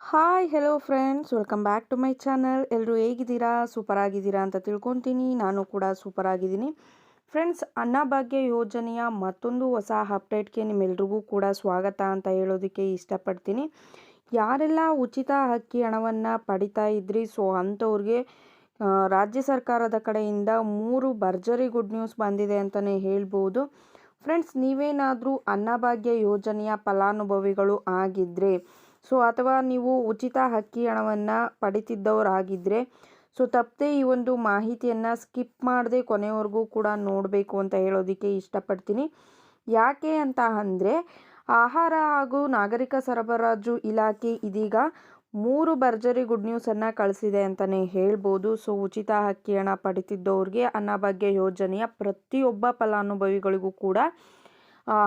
Hi hello friends welcome back to my channel ಎಲ್ಲರೂ ಹೇಗಿದ್ದೀರಾ? Super ಆಗಿದ್ದೀರಾ ಅಂತ ತಿಳ್ಕೊತೀನಿ. ನಾನು ಕೂಡ ಸೂಪರ್ ಆಗಿದ್ದೀನಿ ಫ್ರೆಂಡ್ಸ್ ಅನ್ನಭಾಗ್ಯ ಯೋಜನೆಯ ಮತ್ತೊಂದು ಹೊಸ ಅಪ್ಡೇಟ್ಗೆ ನಿಮ್ಮೆಲ್ರಿಗೂ ಕೂಡ ಸ್ವಾಗತ ಅಂತ ಹೇಳೋದಕ್ಕೆ ಇಷ್ಟಪಡ್ತೀನಿ. ಯಾರೆಲ್ಲ ಉಚಿತ ಅಕ್ಕಿ ಹಣವನ್ನು ಪಡಿತಾ ಇದ್ರಿ ಸೊ ಅಂಥವ್ರಿಗೆ ರಾಜ್ಯ ಸರ್ಕಾರದ ಕಡೆಯಿಂದ ಮೂರು ಭರ್ಜರಿ ಗುಡ್ ನ್ಯೂಸ್ ಬಂದಿದೆ ಅಂತಲೇ ಹೇಳ್ಬೋದು. ಫ್ರೆಂಡ್ಸ್ ನೀವೇನಾದರೂ ಅನ್ನಭಾಗ್ಯ ಯೋಜನೆಯ ಫಲಾನುಭವಿಗಳು ಆಗಿದ್ದರೆ ಸೊ ಅಥವಾ ನೀವು ಉಚಿತ ಅಕ್ಕಿ ಹಣವನ್ನು ಪಡಿತಿದ್ದವರಾಗಿದ್ದರೆ ಸೊ ತಪ್ಪದೆ ಈ ಒಂದು ಮಾಹಿತಿಯನ್ನು ಸ್ಕಿಪ್ ಮಾಡದೆ ಕೊನೆವರೆಗೂ ಕೂಡ ನೋಡಬೇಕು ಅಂತ ಹೇಳೋದಕ್ಕೆ ಇಷ್ಟಪಡ್ತೀನಿ. ಯಾಕೆ ಅಂತ ಅಂದರೆ, ಆಹಾರ ಹಾಗೂ ನಾಗರಿಕ ಸರಬರಾಜು ಇಲಾಖೆ ಇದೀಗ ಮೂರು ಭರ್ಜರಿ ಗುಡ್ ನ್ಯೂಸನ್ನು ಕಳಿಸಿದೆ ಅಂತಲೇ ಹೇಳ್ಬೋದು. ಸೊ ಉಚಿತ ಅಕ್ಕಿ ಹಣ ಪಡಿತಿದ್ದವ್ರಿಗೆ ಅನ್ನಭಾಗ್ಯ ಯೋಜನೆಯ ಪ್ರತಿಯೊಬ್ಬ ಫಲಾನುಭವಿಗಳಿಗೂ ಕೂಡ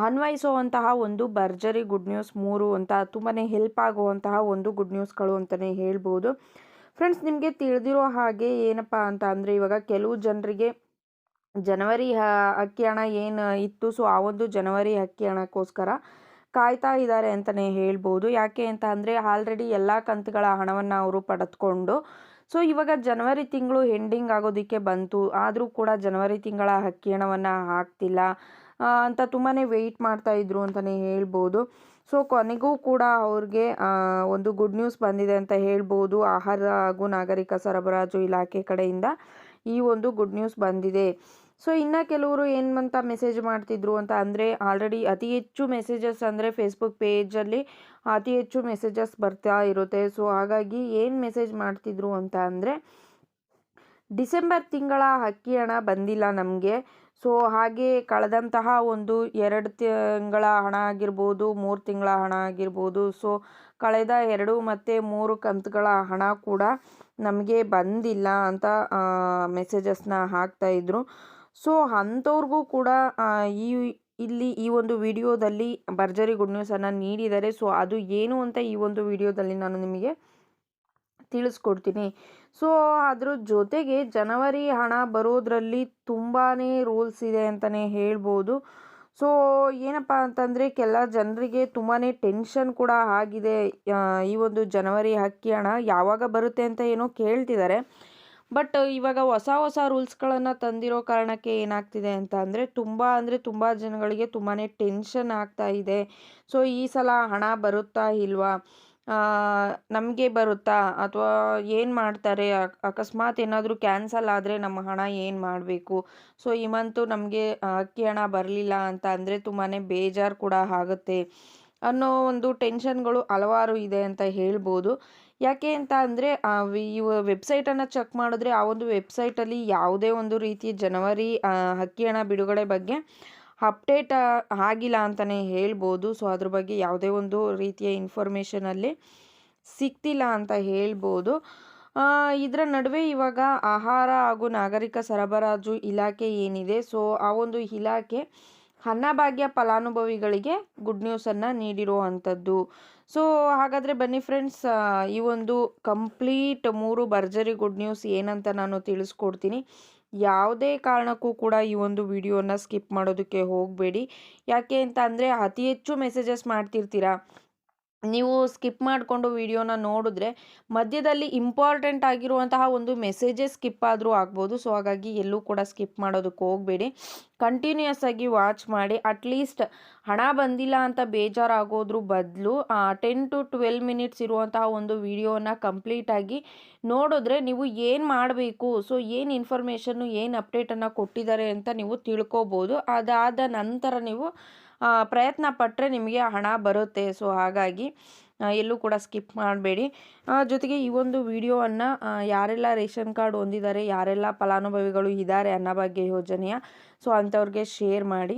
ಅನ್ವಯಿಸುವಂತಹ ಒಂದು ಭರ್ಜರಿ ಗುಡ್ ನ್ಯೂಸ್ ಮೂರು ಅಂತ ತುಂಬಾ ಹೆಲ್ಪ್ ಆಗುವಂತಹ ಒಂದು ಗುಡ್ ನ್ಯೂಸ್ಗಳು ಅಂತಲೇ ಹೇಳ್ಬೋದು. ಫ್ರೆಂಡ್ಸ್ ನಿಮಗೆ ತಿಳಿದಿರೋ ಹಾಗೆ ಏನಪ್ಪ ಅಂತ ಅಂದರೆ ಇವಾಗ ಕೆಲವು ಜನರಿಗೆ ಜನವರಿ ಅಕ್ಕಿ ಹಣ ಏನು ಇತ್ತು? ಸೊ ಆ ಒಂದು ಜನವರಿ ಅಕ್ಕಿ ಹಣಕ್ಕೋಸ್ಕರ ಕಾಯ್ತಾ ಇದ್ದಾರೆ ಅಂತಲೇ ಹೇಳ್ಬೋದು. ಯಾಕೆ ಅಂತ ಅಂದರೆ ಆಲ್ರೆಡಿ ಎಲ್ಲ ಕಂತುಗಳ ಹಣವನ್ನು ಅವರು ಪಡೆದುಕೊಂಡು ಸೊ ಇವಾಗ ಜನವರಿ ತಿಂಗಳು ಎಂಡಿಂಗ್ ಆಗೋದಕ್ಕೆ ಬಂತು. ಆದರೂ ಕೂಡ ಜನವರಿ ತಿಂಗಳ ಅಕ್ಕಿ ಹಣವನ್ನು ಹಾಕ್ತಿಲ್ಲ. ಅಂತ ತುಂಬಾ ವೆಯ್ಟ್ ಮಾಡ್ತಾ ಇದ್ರು ಅಂತಲೇ ಹೇಳ್ಬೋದು. ಸೊ ಕೊನೆಗೂ ಕೂಡ ಅವ್ರಿಗೆ ಒಂದು ಗುಡ್ ನ್ಯೂಸ್ ಬಂದಿದೆ ಅಂತ ಹೇಳ್ಬೋದು. ಆಹಾರ ಹಾಗೂ ನಾಗರಿಕ ಸರಬರಾಜು ಇಲಾಖೆ ಕಡೆಯಿಂದ ಈ ಒಂದು ಗುಡ್ ನ್ಯೂಸ್ ಬಂದಿದೆ. ಸೊ ಇನ್ನು ಕೆಲವರು ಏನು ಅಂತ ಮೆಸೇಜ್ ಮಾಡ್ತಿದ್ರು ಅಂತ ಅಂದರೆ ಆಲ್ರೆಡಿ ಅತಿ ಹೆಚ್ಚು ಮೆಸೇಜಸ್ ಅಂದರೆ ಫೇಸ್ಬುಕ್ ಪೇಜಲ್ಲಿ ಅತಿ ಹೆಚ್ಚು ಮೆಸೇಜಸ್ ಬರ್ತಾ ಇರುತ್ತೆ. ಸೊ ಹಾಗಾಗಿ ಏನು ಮೆಸೇಜ್ ಮಾಡ್ತಿದ್ರು ಅಂತ ಅಂದರೆ, ಡಿಸೆಂಬರ್ ತಿಂಗಳ ಅಕ್ಕಿ ಹಣ ಬಂದಿಲ್ಲ ನಮಗೆ. ಸೊ ಹಾಗೆ ಕಳೆದಂತಹ ಒಂದು ಎರಡು ತಿಂಗಳ ಹಣ ಆಗಿರ್ಬೋದು, ಮೂರು ತಿಂಗಳ ಹಣ ಆಗಿರ್ಬೋದು, ಸೊ ಕಳೆದ ಎರಡು ಮತ್ತು ಮೂರು ಕಂತುಗಳ ಹಣ ಕೂಡ ನಮಗೆ ಬಂದಿಲ್ಲ ಅಂತ ಮೆಸೇಜಸ್ನ ಹಾಕ್ತಾಯಿದ್ರು ಸೊ ಅಂಥವ್ರಿಗೂ ಕೂಡ ಈ, ಇಲ್ಲಿ ಈ ಒಂದು ವಿಡಿಯೋದಲ್ಲಿ ಭರ್ಜರಿ ಗುಡ್ ನ್ಯೂಸನ್ನು ನೀಡಿದ್ದಾರೆ ಸೊ ಅದು ಏನು ಅಂತ ಈ ಒಂದು ವಿಡಿಯೋದಲ್ಲಿ ನಾನು ನಿಮಗೆ ತಿಳಿಸ್ಕೊಡ್ತೀನಿ. ಸೊ ಅದ್ರ ಜೊತೆಗೆ ಜನವರಿ ಹಣ ಬರೋದ್ರಲ್ಲಿ ತುಂಬಾ ರೂಲ್ಸ್ ಇದೆ ಅಂತಲೇ ಹೇಳ್ಬೋದು. ಸೊ ಏನಪ್ಪ ಅಂತಂದರೆ ಕೆಲ ಜನರಿಗೆ ತುಂಬಾ ಟೆನ್ಷನ್ ಕೂಡ ಆಗಿದೆ. ಈ ಒಂದು ಜನವರಿ ಅಕ್ಕಿ ಹಣ ಯಾವಾಗ ಬರುತ್ತೆ ಅಂತ ಏನೋ ಕೇಳ್ತಿದ್ದಾರೆ ಬಟ್ ಇವಾಗ ಹೊಸ ಹೊಸ ರೂಲ್ಸ್ಗಳನ್ನು ತಂದಿರೋ ಕಾರಣಕ್ಕೆ ಏನಾಗ್ತಿದೆ ಅಂತ ಅಂದರೆ ತುಂಬ ಅಂದರೆ ತುಂಬ ಜನಗಳಿಗೆ ತುಂಬಾ ಟೆನ್ಷನ್ ಆಗ್ತಾ ಇದೆ. ಸೊ ಈ ಸಲ ಹಣ ಬರುತ್ತಾ ಇಲ್ವಾ? ನಮಗೆ ಬರುತ್ತಾ? ಅಥವಾ ಏನು ಮಾಡ್ತಾರೆ? ಅಕಸ್ಮಾತ್ ಏನಾದರೂ ಕ್ಯಾನ್ಸಲ್ ಆದರೆ ನಮ್ಮ ಹಣ ಏನು ಮಾಡಬೇಕು? ಸೊ, ಈ ಮಂತು ನಮಗೆ ಅಕ್ಕಿ ಹಣ ಬರಲಿಲ್ಲ ಅಂತ ಅಂದರೆ ತುಂಬಾ ಬೇಜಾರು ಕೂಡ ಆಗುತ್ತೆ. ಅನ್ನೋ ಒಂದು ಟೆನ್ಷನ್ಗಳು ಹಲವಾರು ಇದೆ ಅಂತ ಹೇಳ್ಬೋದು. ಯಾಕೆ ಅಂತ ಅಂದರೆ ಈ ವೆಬ್ಸೈಟನ್ನು ಚೆಕ್ ಮಾಡಿದ್ರೆ ಆ ಒಂದು ವೆಬ್ಸೈಟಲ್ಲಿ ಯಾವುದೇ ಒಂದು ರೀತಿ ಜನವರಿ ಅಕ್ಕಿ ಹಣ ಬಿಡುಗಡೆ ಬಗ್ಗೆ ಅಪ್ಡೇಟ್ ಆಗಿಲ್ಲ ಅಂತಲೇ ಹೇಳ್ಬೋದು. ಸೊ, ಅದ್ರ ಬಗ್ಗೆ ಯಾವುದೇ ಒಂದು ರೀತಿಯ ಇನ್ಫಾರ್ಮೇಷನಲ್ಲಿ ಸಿಗ್ತಿಲ್ಲ ಅಂತ ಹೇಳ್ಬೋದು. ಇದರ ನಡುವೆ ಇವಾಗ ಆಹಾರ ಹಾಗೂ ನಾಗರಿಕ ಸರಬರಾಜು ಇಲಾಖೆ ಏನಿದೆ, ಸೊ, ಆ ಒಂದು ಇಲಾಖೆ ಅನ್ನಭಾಗ್ಯ ಫಲಾನುಭವಿಗಳಿಗೆ ಗುಡ್ ನ್ಯೂಸನ್ನು ನೀಡಿರುವಂಥದ್ದು. ಸೊ, ಹಾಗಾದರೆ ಬನ್ನಿ ಫ್ರೆಂಡ್ಸ್ ಈ ಒಂದು ಕಂಪ್ಲೀಟ್ ಮೂರು ಭರ್ಜರಿ ಗುಡ್ ನ್ಯೂಸ್ ಏನಂತ ನಾನು ತಿಳಿಸ್ಕೊಡ್ತೀನಿ. ಯಾವುದೇ ಕಾರಣಕ್ಕೂ ಕೂಡ ಈ ಒಂದು ವಿಡಿಯೋನ ಸ್ಕಿಪ್ ಮಾಡೋದಕ್ಕೆ ಹೋಗಬೇಡಿ. ಯಾಕೆ ಅಂತ ಅಂದರೆ ಅತಿ ಹೆಚ್ಚು ಮೆಸೇಜಸ್ ಮಾಡ್ತಿರ್ತೀರಾ? ನೀವು ಸ್ಕಿಪ್ ಮಾಡಿಕೊಂಡು ವಿಡಿಯೋನ ನೋಡಿದ್ರೆ ಮಧ್ಯದಲ್ಲಿ ಇಂಪಾರ್ಟೆಂಟ್ ಆಗಿರುವಂತಹ ಒಂದು ಮೆಸೇಜಸ್ ಸ್ಕಿಪ್ ಆದರೂ ಆಗ್ಬೋದು. ಸೊ ಹಾಗಾಗಿ ಎಲ್ಲೂ ಕೂಡ ಸ್ಕಿಪ್ ಮಾಡೋದಕ್ಕೆ ಹೋಗಬೇಡಿ. ಕಂಟಿನ್ಯೂಯಸ್ ಆಗಿ ವಾಚ್ ಮಾಡಿ. ಅಟ್ಲೀಸ್ಟ್ ಹಣ ಬಂದಿಲ್ಲ ಅಂತ ಬೇಜಾರಾಗೋದ್ರ ಬದಲು ಟೆನ್ ಟು ಟ್ವೆಲ್ ಮಿನಿಟ್ಸ್ ಇರುವಂತಹ ಒಂದು ವಿಡಿಯೋನ ಕಂಪ್ಲೀಟಾಗಿ ನೋಡಿದ್ರೆ ನೀವು ಏನು ಮಾಡಬೇಕು? ಸೊ ಏನು ಇನ್ಫಾರ್ಮೇಷನ್ನು ಏನು ಅಪ್ಡೇಟನ್ನು ಕೊಟ್ಟಿದ್ದಾರೆ ಅಂತ ನೀವು ತಿಳ್ಕೊಬೋದು. ಅದಾದ ನಂತರ ನೀವು ಪ್ರಯತ್ನ ಪಟ್ಟರೆ ನಿಮಗೆ ಹಣ ಬರುತ್ತೆ. ಸೊ ಹಾಗಾಗಿ ಎಲ್ಲೂ ಕೂಡ ಸ್ಕಿಪ್ ಮಾಡಬೇಡಿ. ಜೊತೆಗೆ ಈ ಒಂದು ವಿಡಿಯೋವನ್ನು ಯಾರೆಲ್ಲ ರೇಷನ್ ಕಾರ್ಡ್ ಹೊಂದಿದ್ದಾರೆ ಯಾರೆಲ್ಲ ಫಲಾನುಭವಿಗಳು ಇದ್ದಾರೆ ಅನ್ನಭಾಗ್ಯ ಯೋಜನೆಯ, ಸೊ, ಅಂಥವ್ರಿಗೆ ಶೇರ್ ಮಾಡಿ.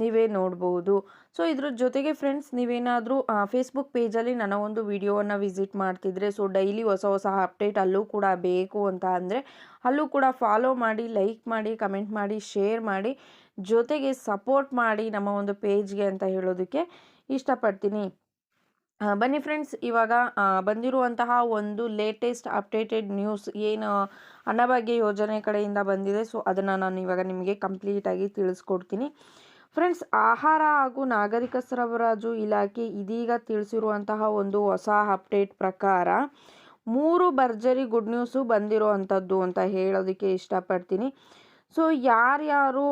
ನೀವೇ ನೋಡ್ಬೋದು. ಸೊ ಇದ್ರ ಜೊತೆಗೆ ಫ್ರೆಂಡ್ಸ್ ನೀವೇನಾದರೂ ಫೇಸ್ಬುಕ್ ಪೇಜಲ್ಲಿ ನನ್ನ ಒಂದು ವಿಡಿಯೋವನ್ನು ವಿಸಿಟ್ ಮಾಡ್ತಿದ್ರೆ ಸೊ ಡೈಲಿ ಹೊಸ ಹೊಸ ಅಪ್ಡೇಟ್ ಅಲ್ಲೂ ಕೂಡ ಬೇಕು ಅಂತ ಅಂದರೆ, ಅಲ್ಲೂ ಕೂಡ ಫಾಲೋ ಮಾಡಿ ಲೈಕ್ ಮಾಡಿ ಕಮೆಂಟ್ ಮಾಡಿ ಶೇರ್ ಮಾಡಿ, ಜೊತೆಗೆ ಸಪೋರ್ಟ್ ಮಾಡಿ ನಮ್ಮ ಒಂದು ಪೇಜ್ಗೆ ಅಂತ ಹೇಳೋದಕ್ಕೆ ಇಷ್ಟಪಡ್ತೀನಿ. ಬನ್ನಿ ಫ್ರೆಂಡ್ಸ್ ಇವಾಗ ಬಂದಿರುವಂತಹ ಒಂದು ಲೇಟೆಸ್ಟ್ ಅಪ್ಡೇಟೆಡ್ ನ್ಯೂಸ್ ಏನು, ಅನ್ನಭಾಗ್ಯ ಯೋಜನೆ ಕಡೆಯಿಂದ ಬಂದಿದೆ. ಸೊ ಅದನ್ನು ನಾನು ಇವಾಗ ನಿಮಗೆ ಕಂಪ್ಲೀಟಾಗಿ ತಿಳಿಸ್ಕೊಡ್ತೀನಿ. ಫ್ರೆಂಡ್ಸ್, ಆಹಾರ ಹಾಗೂ ನಾಗರಿಕ ಸರಬರಾಜು ಇಲಾಖೆ ಇದೀಗ ತಿಳಿಸಿರುವಂತಹ ಒಂದು ಹೊಸ ಅಪ್ಡೇಟ್ ಪ್ರಕಾರ ಮೂರು ಭರ್ಜರಿ ಗುಡ್ ನ್ಯೂಸು ಬಂದಿರುವಂಥದ್ದು ಅಂತ ಹೇಳೋದಕ್ಕೆ ಇಷ್ಟಪಡ್ತೀನಿ. ಸೊ, ಯಾರ್ಯಾರು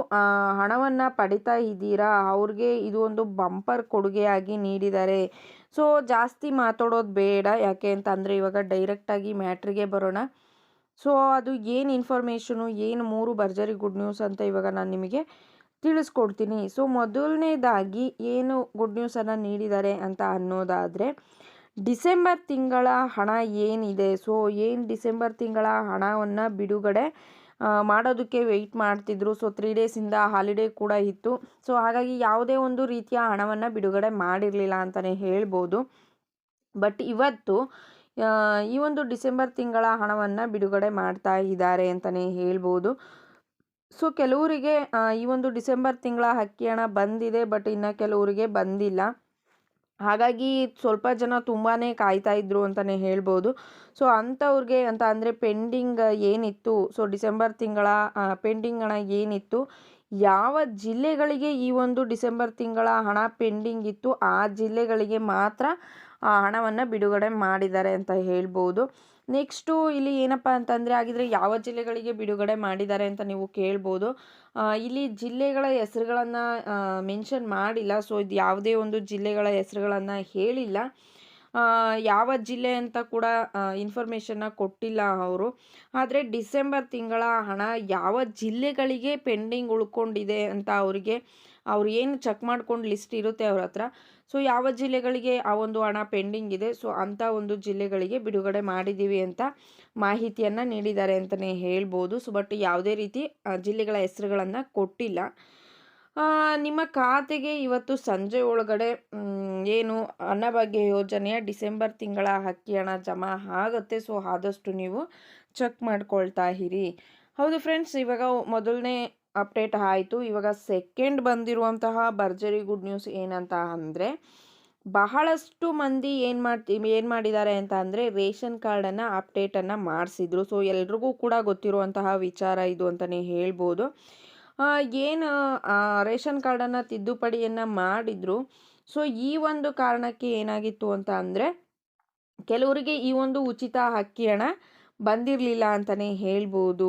ಹಣವನ್ನು ಪಡಿತಾ ಇದ್ದೀರಾ, ಅವ್ರಿಗೆ ಇದು ಒಂದು ಬಂಪರ್ ಕೊಡುಗೆಯಾಗಿ ನೀಡಿದ್ದಾರೆ ಸೊ, ಜಾಸ್ತಿ ಮಾತಾಡೋದು ಬೇಡ, ಯಾಕೆ ಅಂತಂದರೆ ಇವಾಗ ಡೈರೆಕ್ಟಾಗಿ ಮ್ಯಾಟ್ರಿಗೆ ಬರೋಣ. ಸೊ, ಅದು ಏನು ಇನ್ಫಾರ್ಮೇಷನು ಏನು ಮೂರು ಭರ್ಜರಿ ಗುಡ್ ನ್ಯೂಸ್ ಅಂತ ಇವಾಗ ನಾನು ನಿಮಗೆ ತಿಳಿಸ್ಕೊಡ್ತೀನಿ. ಸೊ, ಮೊದಲನೇದಾಗಿ ಏನು ಗುಡ್ ನ್ಯೂಸನ್ನು ನೀಡಿದ್ದಾರೆ ಅಂತ ಅನ್ನೋದಾದರೆ, ಡಿಸೆಂಬರ್ ತಿಂಗಳ ಹಣ ಏನಿದೆ? ಸೊ, ಏನು ಡಿಸೆಂಬರ್ ತಿಂಗಳ ಹಣವನ್ನು ಬಿಡುಗಡೆ ಮಾಡೋದಕ್ಕೆ ವೆಯ್ಟ್ ಮಾಡ್ತಿದ್ರು. ಸೊ ತ್ರೀ ಡೇಸಿಂದ ಹಾಲಿಡೇ ಕೂಡ ಇತ್ತು. ಸೊ, ಹಾಗಾಗಿ ಯಾವುದೇ ಒಂದು ರೀತಿಯ ಹಣವನ್ನು ಬಿಡುಗಡೆ ಮಾಡಿರಲಿಲ್ಲ ಅಂತಲೇ ಹೇಳ್ಬೋದು. ಬಟ್ ಇವತ್ತು ಈ ಒಂದು ಡಿಸೆಂಬರ್ ತಿಂಗಳ ಹಣವನ್ನು ಬಿಡುಗಡೆ ಮಾಡ್ತಾ ಇದ್ದಾರೆ ಅಂತಲೇ ಹೇಳ್ಬೋದು. ಸೊ ಕೆಲವರಿಗೆ ಈ ಒಂದು ಡಿಸೆಂಬರ್ ತಿಂಗಳ ಹಕ್ಕಿ ಹಣ ಬಂದಿದೆ ಬಟ್ ಇನ್ನು ಕೆಲವರಿಗೆ ಬಂದಿಲ್ಲ. ಹಾಗಾಗಿ ಸ್ವಲ್ಪ ಜನ ತುಂಬಾ ಕಾಯ್ತಾ ಇದ್ರು ಅಂತಲೇ ಹೇಳ್ಬೋದು. ಸೊ ಅಂಥವ್ರಿಗೆ ಅಂತ ಅಂದರೆ ಪೆಂಡಿಂಗ್ ಏನಿತ್ತು? ಸೊ ಡಿಸೆಂಬರ್ ತಿಂಗಳ ಪೆಂಡಿಂಗ್ ಹಣ ಏನಿತ್ತು? ಯಾವ ಜಿಲ್ಲೆಗಳಿಗೆ ಈ ಒಂದು ಡಿಸೆಂಬರ್ ತಿಂಗಳ ಹಣ ಪೆಂಡಿಂಗ್ ಇತ್ತು? ಆ ಜಿಲ್ಲೆಗಳಿಗೆ ಮಾತ್ರ ಹಣವನ್ನು ಬಿಡುಗಡೆ ಮಾಡಿದ್ದಾರೆ ಅಂತ ಹೇಳ್ಬೋದು. ನೆಕ್ಸ್ಟು ಇಲ್ಲಿ ಏನಪ್ಪ ಅಂತಂದರೆ ಹಾಗಿದ್ರೆ ಯಾವ ಜಿಲ್ಲೆಗಳಿಗೆ ಬಿಡುಗಡೆ ಮಾಡಿದ್ದಾರೆ ಅಂತ ನೀವು ಕೇಳ್ಬೋದು. ಇಲ್ಲಿ ಜಿಲ್ಲೆಗಳ ಹೆಸರುಗಳನ್ನು ಮೆನ್ಷನ್ ಮಾಡಿಲ್ಲ. ಸೊ ಇದು ಯಾವುದೇ ಒಂದು ಜಿಲ್ಲೆಗಳ ಹೆಸರುಗಳನ್ನು ಹೇಳಿಲ್ಲ. ಯಾವ ಜಿಲ್ಲೆ ಅಂತ ಕೂಡ ಇನ್ಫಾರ್ಮೇಷನ್ನ ಕೊಟ್ಟಿಲ್ಲ ಅವರು. ಆದರೆ ಡಿಸೆಂಬರ್ ತಿಂಗಳ ಹಣ ಯಾವ ಜಿಲ್ಲೆಗಳಿಗೆ ಪೆಂಡಿಂಗ್ ಉಳ್ಕೊಂಡಿದೆ ಅಂತ ಅವರಿಗೆ ಅವ್ರು ಏನು ಚೆಕ್ ಮಾಡ್ಕೊಂಡು ಲಿಸ್ಟ್ ಇರುತ್ತೆ ಅವ್ರ ಹತ್ರ. ಸೊ ಯಾವ ಜಿಲ್ಲೆಗಳಿಗೆ ಆ ಒಂದು ಹಣ ಪೆಂಡಿಂಗ್ ಇದೆ ಸೊ ಅಂಥ ಒಂದು ಜಿಲ್ಲೆಗಳಿಗೆ ಬಿಡುಗಡೆ ಮಾಡಿದ್ದೀವಿ ಅಂತ ಮಾಹಿತಿಯನ್ನು ನೀಡಿದ್ದಾರೆ ಅಂತಲೇ ಹೇಳ್ಬೋದು. ಸೊ ಬಟ್ ಯಾವುದೇ ರೀತಿ ಜಿಲ್ಲೆಗಳ ಹೆಸರುಗಳನ್ನು ಕೊಟ್ಟಿಲ್ಲ. ನಿಮ್ಮ ಖಾತೆಗೆ ಇವತ್ತು ಸಂಜೆ ಒಳಗಡೆ ಏನು ಅನ್ನಭಾಗ್ಯ ಯೋಜನೆಯ ಡಿಸೆಂಬರ್ ತಿಂಗಳ ಅಕ್ಕಿ ಹಣ ಜಮಾ ಆಗುತ್ತೆ ಸೊ ಆದಷ್ಟು ನೀವು ಚೆಕ್ ಮಾಡ್ಕೊಳ್ತಾ ಇರಿ. ಹೌದು ಫ್ರೆಂಡ್ಸ್ ಇವಾಗ ಮೊದಲನೇ ಅಪ್ಡೇಟ್ ಆಯಿತು. ಇವಾಗ ಸೆಕೆಂಡ್ ಬಂದಿರುವಂತಹ ಭರ್ಜರಿ ಗುಡ್ ನ್ಯೂಸ್ ಏನಂತ ಅಂದರೆ, ಬಹಳಷ್ಟು ಮಂದಿ ಏನು ಮಾಡ್ತಿ, ಏನು ಮಾಡಿದ್ದಾರೆ ಅಂತ ಅಂದರೆ ರೇಷನ್ ಕಾರ್ಡನ್ನು ಅಪ್ಡೇಟನ್ನು ಮಾಡಿಸಿದ್ರು. ಸೊ ಎಲ್ರಿಗೂ ಕೂಡ ಗೊತ್ತಿರುವಂತಹ ವಿಚಾರ ಇದು ಅಂತಲೇ ಹೇಳ್ಬೋದು. ಏನು ರೇಷನ್ ಕಾರ್ಡನ್ನು ತಿದ್ದುಪಡಿಯನ್ನು ಮಾಡಿದ್ರು. ಸೊ ಈ ಒಂದು ಕಾರಣಕ್ಕೆ ಏನಾಗಿತ್ತು ಅಂತ ಅಂದರೆ, ಕೆಲವರಿಗೆ ಈ ಒಂದು ಉಚಿತ ಹಕ್ಕಿ ಹಣ ಬಂದಿರಲಿಲ್ಲ ಅಂತಲೇ ಹೇಳ್ಬೋದು.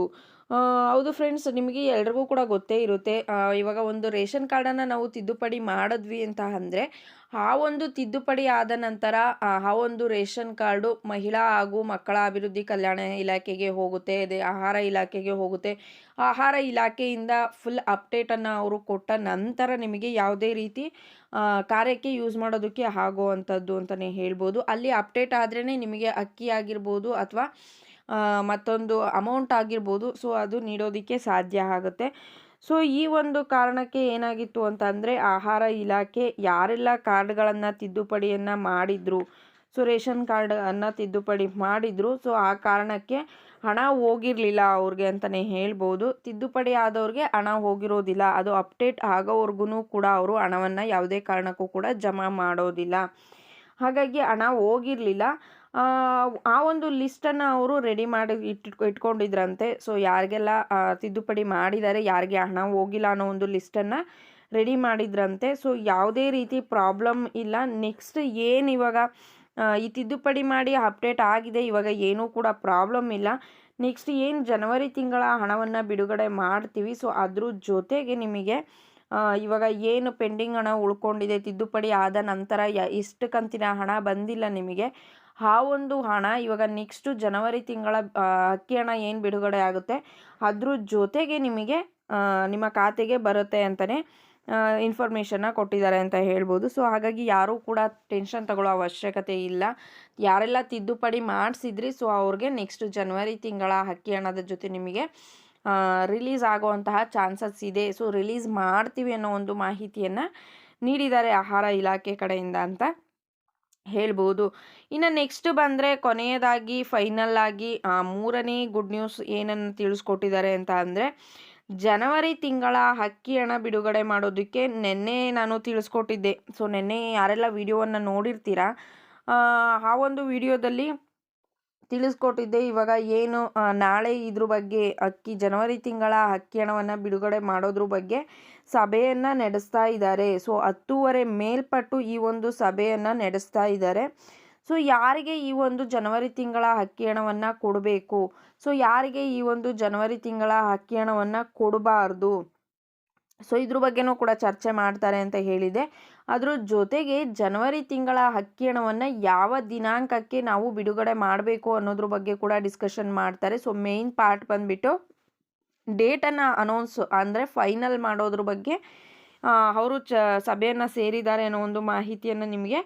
ಹೌದು ಫ್ರೆಂಡ್ಸ್ ನಿಮಗೆ ಎಲ್ರಿಗೂ ಕೂಡ ಗೊತ್ತೇ ಇರುತ್ತೆ. ಇವಾಗ ಒಂದು ರೇಷನ್ ಕಾರ್ಡನ್ನು ನಾವು ತಿದ್ದುಪಡಿ ಮಾಡಿದ್ವಿ ಅಂತ ಅಂದರೆ, ಆ ಒಂದು ತಿದ್ದುಪಡಿ ಆದ ನಂತರ, ಆ ಒಂದು ರೇಷನ್ ಕಾರ್ಡು ಮಹಿಳಾ ಹಾಗೂ ಮಕ್ಕಳ ಅಭಿವೃದ್ಧಿ ಕಲ್ಯಾಣ ಇಲಾಖೆಗೆ ಹೋಗುತ್ತೆ, ಅದೇ ಆಹಾರ ಇಲಾಖೆಗೆ ಹೋಗುತ್ತೆ. ಆಹಾರ ಇಲಾಖೆಯಿಂದ ಫುಲ್ ಅಪ್ಡೇಟನ್ನು ಅವರು ಕೊಟ್ಟ ನಂತರ ನಿಮಗೆ ಯಾವುದೇ ರೀತಿ ಕಾರ್ಯಕ್ಕೆ ಯೂಸ್ ಮಾಡೋದಕ್ಕೆ ಆಗೋವಂಥದ್ದು ಅಂತಲೇ ಹೇಳ್ಬೋದು. ಅಲ್ಲಿ ಅಪ್ಡೇಟ್ ಆದ್ರೇ ನಿಮಗೆ ಅಕ್ಕಿ ಆಗಿರ್ಬೋದು ಅಥವಾ ಮತ್ತೊಂದು ಅಮೌಂಟ್ ಆಗಿರ್ಬೋದು. ಸೊ ಅದು ನೀಡೋದಕ್ಕೆ ಸಾಧ್ಯ ಆಗುತ್ತೆ. ಸೊ ಈ ಒಂದು ಕಾರಣಕ್ಕೆ ಏನಾಗಿತ್ತು ಅಂತಂದರೆ, ಆಹಾರ ಇಲಾಖೆ ಯಾರೆಲ್ಲ ಕಾರ್ಡ್ಗಳನ್ನು ತಿದ್ದುಪಡಿಯನ್ನು ಮಾಡಿದ್ರು, ಸೊ, ರೇಷನ್ ಕಾರ್ಡನ್ನು ತಿದ್ದುಪಡಿ ಮಾಡಿದ್ರು, ಸೊ, ಆ ಕಾರಣಕ್ಕೆ ಹಣ ಹೋಗಿರಲಿಲ್ಲ ಅವ್ರಿಗೆ ಅಂತಲೇ ಹೇಳ್ಬೋದು. ತಿದ್ದುಪಡಿ ಆದವ್ರಿಗೆ ಹಣ ಹೋಗಿರೋದಿಲ್ಲ. ಅದು ಅಪ್ಡೇಟ್ ಆಗೋವರೆಗೂ ಕೂಡ ಅವರು ಹಣವನ್ನು ಯಾವುದೇ ಕಾರಣಕ್ಕೂ ಕೂಡ ಜಮಾ ಮಾಡೋದಿಲ್ಲ. ಹಾಗಾಗಿ ಹಣ ಹೋಗಿರಲಿಲ್ಲ. ಆ ಒಂದು ಲಿಸ್ಟನ್ನು ಅವರು ರೆಡಿ ಮಾಡಿ ಇಟ್ಟು ಇಟ್ಕೊಂಡಿದ್ರಂತೆ. ಸೊ ಯಾರಿಗೆಲ್ಲ ತಿದ್ದುಪಡಿ ಮಾಡಿದ್ದಾರೆ ಯಾರಿಗೆ ಹಣ ಹೋಗಿಲ್ಲ ಅನ್ನೋ ಒಂದು ಲಿಸ್ಟನ್ನು ರೆಡಿ ಮಾಡಿದ್ರಂತೆ. ಸೊ ಯಾವುದೇ ರೀತಿ ಪ್ರಾಬ್ಲಮ್ ಇಲ್ಲ. ನೆಕ್ಸ್ಟ್ ಏನು ಇವಾಗ ಈ ತಿದ್ದುಪಡಿ ಮಾಡಿ ಅಪ್ಡೇಟ್ ಆಗಿದೆ, ಇವಾಗ ಏನೂ ಕೂಡ ಪ್ರಾಬ್ಲಮ್ ಇಲ್ಲ. ನೆಕ್ಸ್ಟ್ ಏನು ಜನವರಿ ತಿಂಗಳ ಹಣವನ್ನು ಬಿಡುಗಡೆ ಮಾಡ್ತೀವಿ. ಸೊ ಅದ್ರ ಜೊತೆಗೆ ನಿಮಗೆ ಇವಾಗ ಏನು ಪೆಂಡಿಂಗ್ ಹಣ ಉಳ್ಕೊಂಡಿದೆ, ತಿದ್ದುಪಡಿ ಆದ ನಂತರ ಯ ಕಂತಿನ ಹಣ ಬಂದಿಲ್ಲ ನಿಮಗೆ. ಆ ಒಂದು ಹಣ ಇವಾಗ ನೆಕ್ಸ್ಟು ಜನವರಿ ತಿಂಗಳ ಅಕ್ಕಿ ಹಣ ಏನು ಬಿಡುಗಡೆ ಆಗುತ್ತೆ, ಅದ್ರ ಜೊತೆಗೆ ನಿಮಗೆ ನಿಮ್ಮ ಖಾತೆಗೆ ಬರುತ್ತೆ ಅಂತಲೇ ಇನ್ಫಾರ್ಮೇಷನ್ನ ಕೊಟ್ಟಿದ್ದಾರೆ ಅಂತ ಹೇಳ್ಬೋದು. ಸೊ ಹಾಗಾಗಿ ಯಾರೂ ಕೂಡ ಟೆನ್ಷನ್ ತಗೊಳ್ಳೋ ಅವಶ್ಯಕತೆ ಇಲ್ಲ. ಯಾರೆಲ್ಲ ತಿದ್ದುಪಡಿ ಮಾಡಿಸಿದ್ರಿ ಸೊ ಅವ್ರಿಗೆ ನೆಕ್ಸ್ಟ್ ಜನವರಿ ತಿಂಗಳ ಅಕ್ಕಿ ಹಣದ ಜೊತೆ ನಿಮಗೆ ರಿಲೀಸ್ ಆಗುವಂತಹ ಚಾನ್ಸಸ್ ಇದೆ. ಸೊ ರಿಲೀಸ್ ಮಾಡ್ತೀವಿ ಅನ್ನೋ ಒಂದು ಮಾಹಿತಿಯನ್ನು ನೀಡಿದ್ದಾರೆ ಆಹಾರ ಇಲಾಖೆ ಕಡೆಯಿಂದ ಅಂತ. ಹೇಳ್ಬೋದು. ಇನ್ನು ನೆಕ್ಸ್ಟ್ ಬಂದರೆ ಕೊನೆಯದಾಗಿ ಫೈನಲ್ ಆಗಿ ಮೂರನೇ ಗುಡ್ ನ್ಯೂಸ್ ಏನನ್ನು ತಿಳಿಸ್ಕೊಟ್ಟಿದ್ದಾರೆ ಅಂತ ಅಂದರೆ, ಜನವರಿ ತಿಂಗಳ ಹಕ್ಕಿ ಹಣ ಬಿಡುಗಡೆ ಮಾಡೋದಕ್ಕೆ ನಿನ್ನೆ ನಾನು ತಿಳಿಸ್ಕೊಟ್ಟಿದ್ದೆ. ಸೊ ನಿನ್ನೆ ಯಾರೆಲ್ಲ ವಿಡಿಯೋವನ್ನು ನೋಡಿರ್ತೀರಾ, ಆ ಒಂದು ವಿಡಿಯೋದಲ್ಲಿ ತಿಳಿಸ್ಕೊಟ್ಟಿದ್ದೆ. ಇವಾಗ ಏನು ನಾಳೆ ಇದ್ರ ಬಗ್ಗೆ, ಅಕ್ಕಿ ಜನವರಿ ತಿಂಗಳ ಅಕ್ಕಿ ಹಣವನ್ನು ಬಿಡುಗಡೆ ಮಾಡೋದ್ರ ಬಗ್ಗೆ ಸಭೆಯನ್ನು ನಡೆಸ್ತಾ ಇದ್ದಾರೆ. ಸೊ, ಹತ್ತೂವರೆ ಮೇಲ್ಪಟ್ಟು ಈ ಒಂದು ಸಭೆಯನ್ನು ನಡೆಸ್ತಾ ಇದ್ದಾರೆ. ಸೊ, ಯಾರಿಗೆ ಈ ಒಂದು ಜನವರಿ ತಿಂಗಳ ಅಕ್ಕಿ ಹಣವನ್ನು ಕೊಡಬೇಕು? ಸೊ, ಯಾರಿಗೆ ಈ ಒಂದು ಜನವರಿ ತಿಂಗಳ ಅಕ್ಕಿ ಹಣವನ್ನು ಕೊಡಬಾರ್ದು? ಸೊ, ಇದ್ರ ಬಗ್ಗೆನೂ ಕೂಡ ಚರ್ಚೆ ಮಾಡ್ತಾರೆ ಅಂತ ಹೇಳಿದೆ. ಅದ್ರ ಜೊತೆಗೆ ಜನವರಿ ತಿಂಗಳ ಹಕ್ಕಿ ಹಣವನ್ನು ಯಾವ ದಿನಾಂಕಕ್ಕೆ ನಾವು ಬಿಡುಗಡೆ ಮಾಡಬೇಕು ಅನ್ನೋದ್ರ ಬಗ್ಗೆ ಕೂಡ ಡಿಸ್ಕಷನ್ ಮಾಡ್ತಾರೆ. ಸೊ ಮೇಯ್ನ್ ಪಾರ್ಟ್ ಬಂದುಬಿಟ್ಟು ಡೇಟನ್ನು ಅನೌನ್ಸ್ ಅಂದರೆ ಫೈನಲ್ ಮಾಡೋದ್ರ ಬಗ್ಗೆ ಅವರು ಚ, ಸಭೆಯನ್ನು ಸೇರಿದ್ದಾರೆ ಅನ್ನೋ ಒಂದು ಮಾಹಿತಿಯನ್ನು ನಿಮಗೆ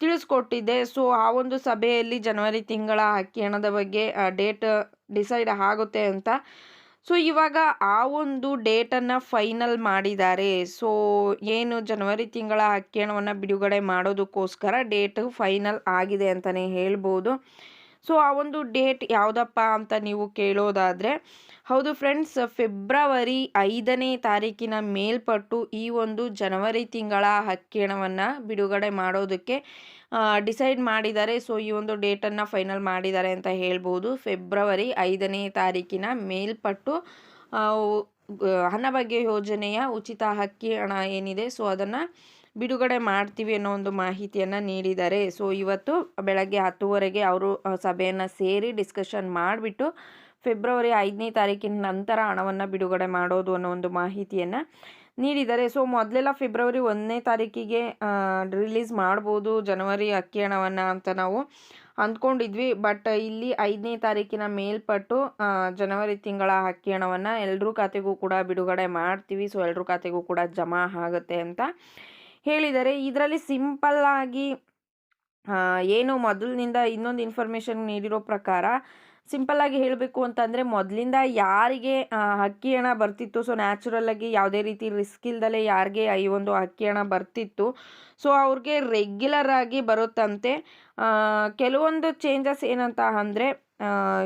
ತಿಳಿಸ್ಕೊಟ್ಟಿದ್ದೆ. ಸೊ ಆ ಒಂದು ಸಭೆಯಲ್ಲಿ ಜನವರಿ ತಿಂಗಳ ಹಕ್ಕಿ ಹಣದ ಬಗ್ಗೆ ಡೇಟ್ ಡಿಸೈಡ್ ಆಗುತ್ತೆ ಅಂತ ಸೊ, ಇವಾಗ ಆ ಒಂದು ಡೇಟನ್ನು ಫೈನಲ್ ಮಾಡಿದ್ದಾರೆ. ಸೊ, ಏನು ಜನವರಿ ತಿಂಗಳ ಅಕ್ಕಿ ಹಣವನ್ನು ಬಿಡುಗಡೆ ಮಾಡೋದಕ್ಕೋಸ್ಕರ ಡೇಟು ಫೈನಲ್ ಆಗಿದೆ ಅಂತಲೇ ಹೇಳ್ಬೋದು. ಸೊ ಆ ಒಂದು ಡೇಟ್ ಯಾವುದಪ್ಪ ಅಂತ ನೀವು ಕೇಳೋದಾದರೆ, ಹೌದು ಫ್ರೆಂಡ್ಸ್ ಫೆಬ್ರವರಿ ಐದನೇ ತಾರೀಕಿನ ಮೇಲ್ಪಟ್ಟು ಈ ಒಂದು ಜನವರಿ ತಿಂಗಳ ಹಕ್ಕಿಣವನ್ನು ಬಿಡುಗಡೆ ಮಾಡೋದಕ್ಕೆ ಡಿಸೈಡ್ ಮಾಡಿದ್ದಾರೆ. ಸೊ ಈ ಒಂದು ಡೇಟನ್ನು ಫೈನಲ್ ಮಾಡಿದ್ದಾರೆ ಅಂತ ಹೇಳ್ಬೋದು. ಫೆಬ್ರವರಿ ಐದನೇ ತಾರೀಕಿನ ಮೇಲ್ಪಟ್ಟು ಅನ್ನಭಾಗ್ಯ ಯೋಜನೆಯ ಉಚಿತ ಹಕ್ಕಿ ಹಣ ಏನಿದೆ ಸೊ ಅದನ್ನು ಬಿಡುಗಡೆ ಮಾಡ್ತೀವಿ ಅನ್ನೋ ಒಂದು ಮಾಹಿತಿಯನ್ನು ನೀಡಿದ್ದಾರೆ. ಸೊ ಇವತ್ತು ಬೆಳಗ್ಗೆ ಹತ್ತುವರೆಗೆ ಅವರು ಸಭೆಯನ್ನು ಸೇರಿ ಡಿಸ್ಕಷನ್ ಮಾಡಿಬಿಟ್ಟು ಫೆಬ್ರವರಿ ಐದನೇ ತಾರೀಕಿನ ನಂತರ ಹಣವನ್ನು ಬಿಡುಗಡೆ ಮಾಡೋದು ಅನ್ನೋ ಒಂದು ಮಾಹಿತಿಯನ್ನು ನೀಡಿದ್ದಾರೆ. ಸೊ ಮೊದಲೆಲ್ಲ ಫೆಬ್ರವರಿ ಒಂದನೇ ತಾರೀಕಿಗೆ ರಿಲೀಸ್ ಮಾಡ್ಬೋದು ಜನವರಿ ಅಕ್ಕಿ ಹಣವನ್ನು ಅಂತ ನಾವು ಅಂದ್ಕೊಂಡಿದ್ವಿ. ಬಟ್ ಇಲ್ಲಿ ಐದನೇ ತಾರೀಕಿನ ಮೇಲ್ಪಟ್ಟು ಜನವರಿ ತಿಂಗಳ ಅಕ್ಕಿ ಹಣವನ್ನು ಎಲ್ಲರೂ ಖಾತೆಗೂ ಕೂಡ ಬಿಡುಗಡೆ ಮಾಡ್ತೀವಿ. ಸೊ ಎಲ್ಲರೂ ಖಾತೆಗೂ ಕೂಡ ಜಮಾ ಆಗುತ್ತೆ ಅಂತ ಹೇಳಿದ್ದಾರೆ ಇದರಲ್ಲಿ ಸಿಂಪಲ್ಲಾಗಿ ಏನು ಮೊದಲಿನಿಂದ ಇನ್ನೊಂದು ಇನ್ಫಾರ್ಮೇಷನ್ ನೀಡಿರೋ ಪ್ರಕಾರ ಸಿಂಪಲ್ಲಾಗಿ ಹೇಳಬೇಕು ಅಂತಂದರೆ ಮೊದಲಿಂದ ಯಾರಿಗೆ ಅಕ್ಕಿ ಹಣ ಬರ್ತಿತ್ತು ಸೊ ನ್ಯಾಚುರಲ್ಲಾಗಿ ಯಾವುದೇ ರೀತಿ ರಿಸ್ಕ್ ಇಲ್ದಲೆ ಯಾರಿಗೆ ಈ ಒಂದು ಅಕ್ಕಿ ಹಣ ಬರ್ತಿತ್ತು. ಸೊ ಅವ್ರಿಗೆ ರೆಗ್ಯುಲರ್ ಆಗಿ ಬರುತ್ತಂತೆ. ಕೆಲವೊಂದು ಚೇಂಜಸ್ ಏನಂತ ಅಂದರೆ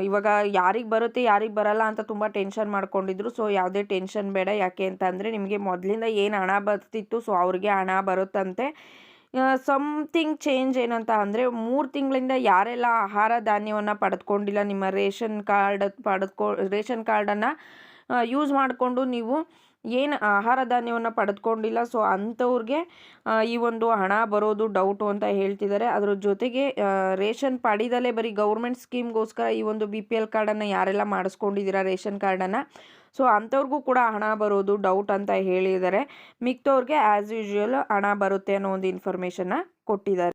ಇವಾಗ ಯಾರಿಗೆ ಬರುತ್ತೆ, ಯಾರಿಗೆ ಬರಲ್ಲ ಅಂತ ತುಂಬ ಟೆನ್ಷನ್ ಮಾಡ್ಕೊಂಡಿದ್ರು. ಸೊ ಯಾವುದೇ ಟೆನ್ಷನ್ ಬೇಡ. ಯಾಕೆ ಅಂತ ಅಂದರೆ ನಿಮಗೆ ಮೊದಲಿಂದ ಏನು ಹಣ ಬರ್ತಿತ್ತು ಸೊ ಅವ್ರಿಗೆ ಹಣ ಬರುತ್ತಂತೆ. ಸಮ್ಥಿಂಗ್ ಚೇಂಜ್ ಏನಂತ ಅಂದರೆ ಮೂರು ತಿಂಗಳಿಂದ ಯಾರೆಲ್ಲ ಆಹಾರ ಧಾನ್ಯವನ್ನು ಪಡೆದುಕೊಂಡಿಲ್ಲ, ನಿಮ್ಮ ರೇಷನ್ ಕಾರ್ಡ್ ಪಡೆದುಕೊ, ರೇಷನ್ ಕಾರ್ಡನ್ನು ಯೂಸ್ ಮಾಡಿಕೊಂಡು ನೀವು ಏನು ಆಹಾರ ಧಾನ್ಯವನ್ನು ಪಡೆದುಕೊಂಡಿಲ್ಲ. ಸೊ ಅಂಥವ್ರಿಗೆ ಈ ಒಂದು ಹಣ ಬರೋದು ಡೌಟು ಅಂತ ಹೇಳ್ತಿದ್ದಾರೆ ಅದರ ಜೊತೆಗೆ ರೇಷನ್ ಪಡೀದಲ್ಲೇ ಬರೀ ಗೌರ್ಮೆಂಟ್ ಸ್ಕೀಮ್ಗೋಸ್ಕರ ಈ ಒಂದು ಬಿ ಪಿ ಎಲ್ ಕಾರ್ಡನ್ನು ಯಾರೆಲ್ಲ ಮಾಡಿಸ್ಕೊಂಡಿದ್ದೀರಾ ರೇಷನ್ ಕಾರ್ಡನ್ನು ಸೊ ಅಂಥವ್ರಿಗೂ ಕೂಡ ಹಣ ಬರೋದು ಡೌಟ್ ಅಂತ ಹೇಳಿದ್ದಾರೆ ಮಿಕ್ತವ್ರಿಗೆ ಆ್ಯಸ್ ಯೂಶ್ವಲ್ ಹಣ ಬರುತ್ತೆ ಅನ್ನೋ ಒಂದು ಇನ್ಫಾರ್ಮೇಷನ್ನ ಕೊಟ್ಟಿದ್ದಾರೆ